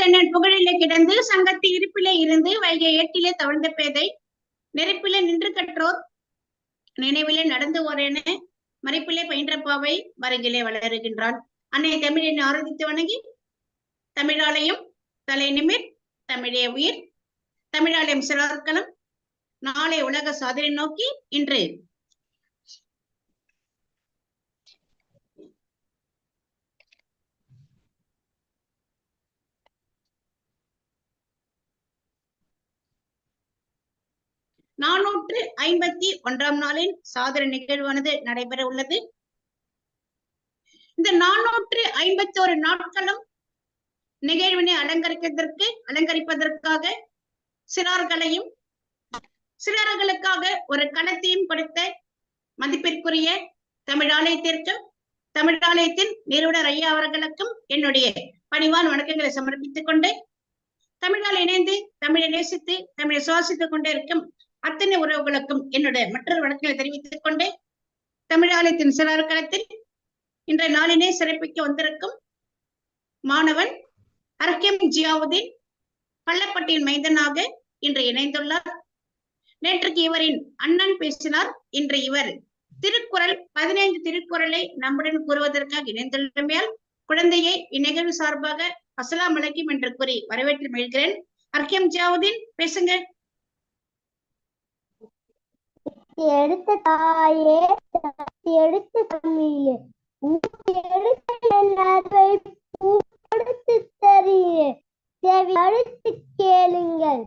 தென்னன் புகழிலே கிடந்து சங்கத்து இருப்பிலே இருந்து வைகை ஏட்டிலே தவழ்ந்த பேதை நெருப்பிலே நின்று கற்றோர் நினைவிலே நடந்து ஓரேன மறைப்பிலே பயின்ற பாவை மருங்கிலே வளருகின்றான். அன்னை தமிழின் ஆராதித்து வணங்கி தமிழாலயம் தலை நிமிர் தமிழே உயிர் தமிழாலயம் சிறார்களம் நாளை உலக சாதனை நோக்கி இன்று நானூற்று ஐம்பத்தி ஒன்றாம் நாளின் சாதனை நிகழ்வானது நடைபெற உள்ளது. இந்த நானூற்று ஐம்பத்தி ஒரு நாட்களும் நிகழ்வினை அலங்கரிப்பதற்கு அலங்கரிப்பதற்காக சிறார்களையும் சிறார்களுக்காக ஒரு களத்தையும் கொடுத்த மதிப்பிற்குரிய தமிழ் தமிழாலயத்தின் தமிழ் நிறுவனர் ஐயா அவர்களுக்கும் என்னுடைய பணிவான் வணக்கங்களை சமர்ப்பித்துக் கொண்டு தமிழால் இணைந்து தமிழை நேசித்து தமிழை சுவாசித்துக் கொண்டிருக்கும் அத்தனை உறவுகளுக்கும் என்னுடைய மற்றொரு வழக்குகளை தெரிவித்துக் கொண்டு தமிழாலயத்தின் சிறார் களத்தில் இன்றைய நாளினை சிறப்பிக்க வந்திருக்கும் மாணவன் அர்க்கம் ஜியாவுதீன் பள்ளப்பட்டியின் மைந்தனாக இன்று இணைந்துள்ளார். நேற்றுக்கு இவரின் அண்ணன் பேசினார். இன்று இவர் திருக்குறள் பதினைந்து திருக்குறளை நம்முடன் கூறுவதற்காக இணைந்துள்ளமையால் குழந்தையை இந்நிகழ்வு சார்பாக அசலாம் அலைக்கும் என்று கூறி வரவேற்று மகிழ்கிறேன். அர்க்கம் ஜியாவுதீன் பேசுங்க. எடுத்த தாயே தத்தி எடுத்த தமிழே ஊட்டி எடுத்த என்னதை பூப்படுத்து தரியே செவி அடுத்து கேளுங்கள்.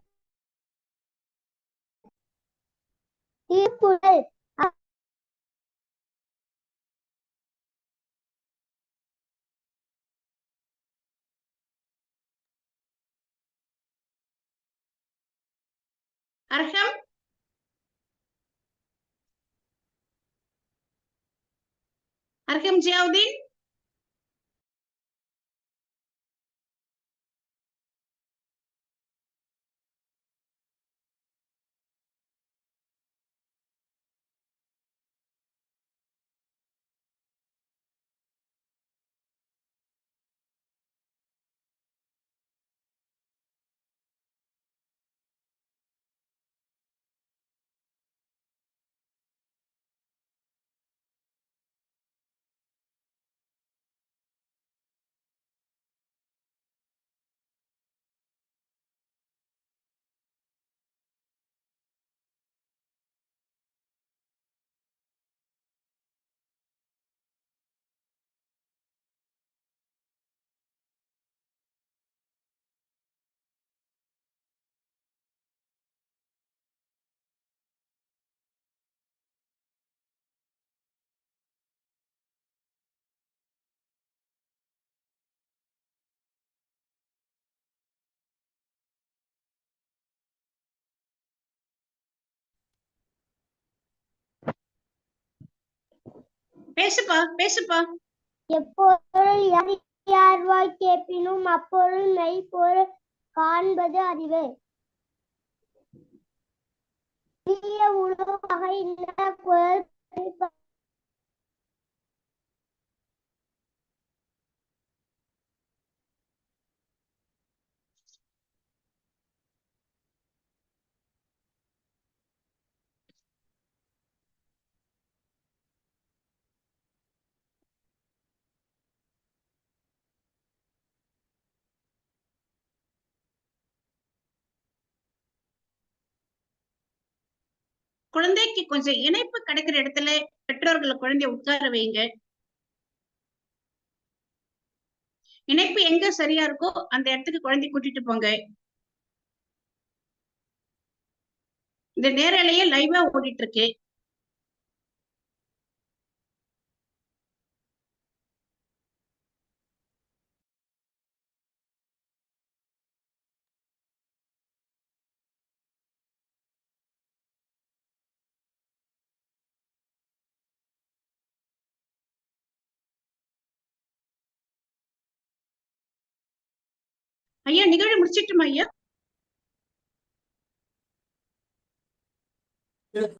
திருக்குறள் அர்ஹம்? அர்ஹம் ஜியாவுதீன் பேசுப்பா பேசுப்பா. எப்பொருள் யார் யார்வாய் கேட்பினும் அப்பொருள் மெய்ப்பொருள் காண்பது அறிவு. தீய குழந்தைக்கு கொஞ்சம் இணைப்பு கிடைக்கிற இடத்துல பெற்றோர்களை குழந்தைய உட்கார வைங்க. இணைப்பு எங்க சரியா இருக்கோ அந்த இடத்துக்கு குழந்தை கூட்டிட்டு போங்க. இந்த நேரலையே லைவா ஓடிட்டு இருக்கு. ஐயா நிகழ்வு முடிச்சிட்டுமா ஐயா?